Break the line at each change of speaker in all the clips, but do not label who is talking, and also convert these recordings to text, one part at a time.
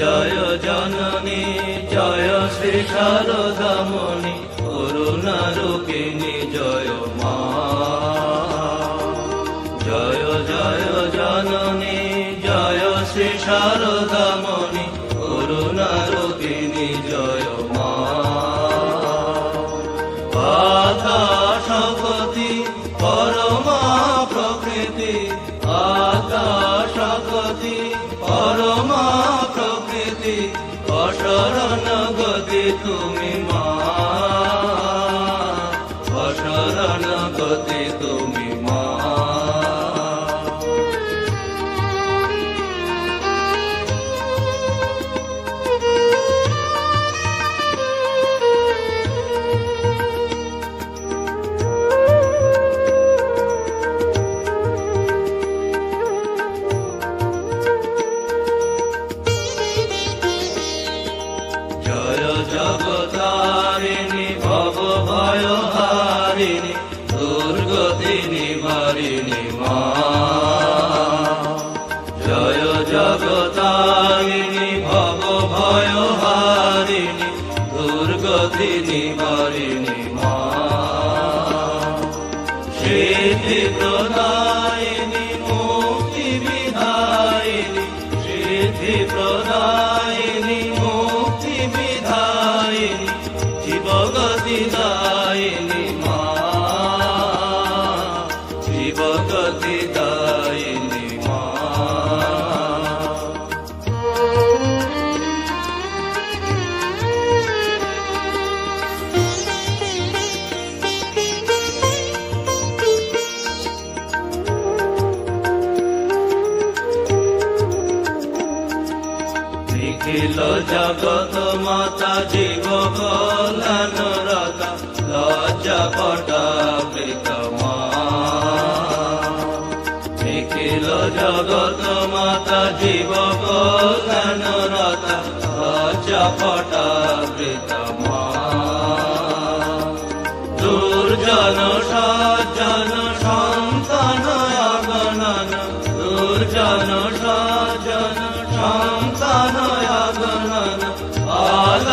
জয় জননী, জয় শ্রী শারদামণি করুণা রূপিণী জয় মা। জয় জয় জননী, জয় শ্রী শারদামণি করুণা রূপিণী জয় মা আকাশপতি পরমা প্রকৃতি তুমি দুর্গতি নিবারিণী মা। জয় জগতারিণী, ভব ভয় হারিণী দুর্গতি নিবারিণী মা। সিদ্ধি প্রদায়িনী, মুক্তি বিধায়িনী সিদ্ধি প্রদায়িনী নিখিল জগত মাতা জীব কল্যাণ রতা। লজ্জা পটাবৃত মা। নিখিল জগত মাতা জীব কল্যাণ রতা। লজ্জা পটাবৃত মা। দুর্জন সজ্জন সন্তান আগনন। দুর্জন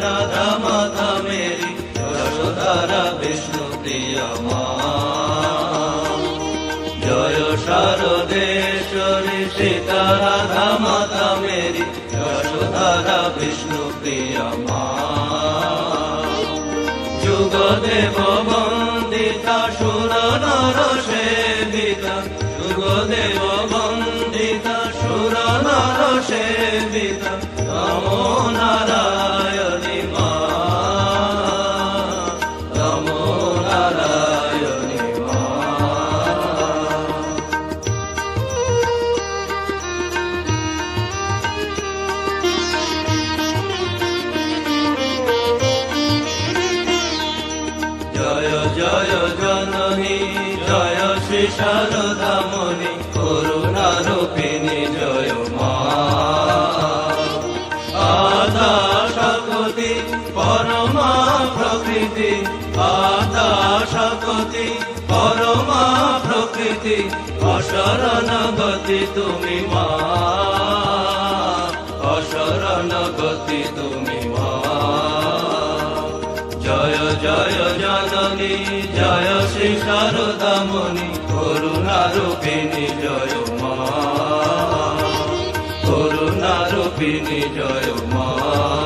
রাধা মাতা মেরি যশোধারা বিষ্ণু প্রিয় মা। জয় শারদেশ্বরী সীতা, রাধা মাতা মেরি যশোধারা বিষ্ণু প্রিয় মা। যুগদেব বন্দিতা সুর নর সেবিতা। যুগদেব বন্দিতা সুর নর সেবিতা। নমো শ্রী শারদামণি করুণা রূপিণী জয় মা আদা শকতি পরমা প্রকৃতি, আদা শকতি পরমা প্রকৃতি অসরণ গতি তুমি মা। অসরণ গতি তুমি মা। জয় জয়, জননী, জয় শ্রী শারদামণি করুণারূপিণী জয় মা। করুণারূপিণী জয় মা।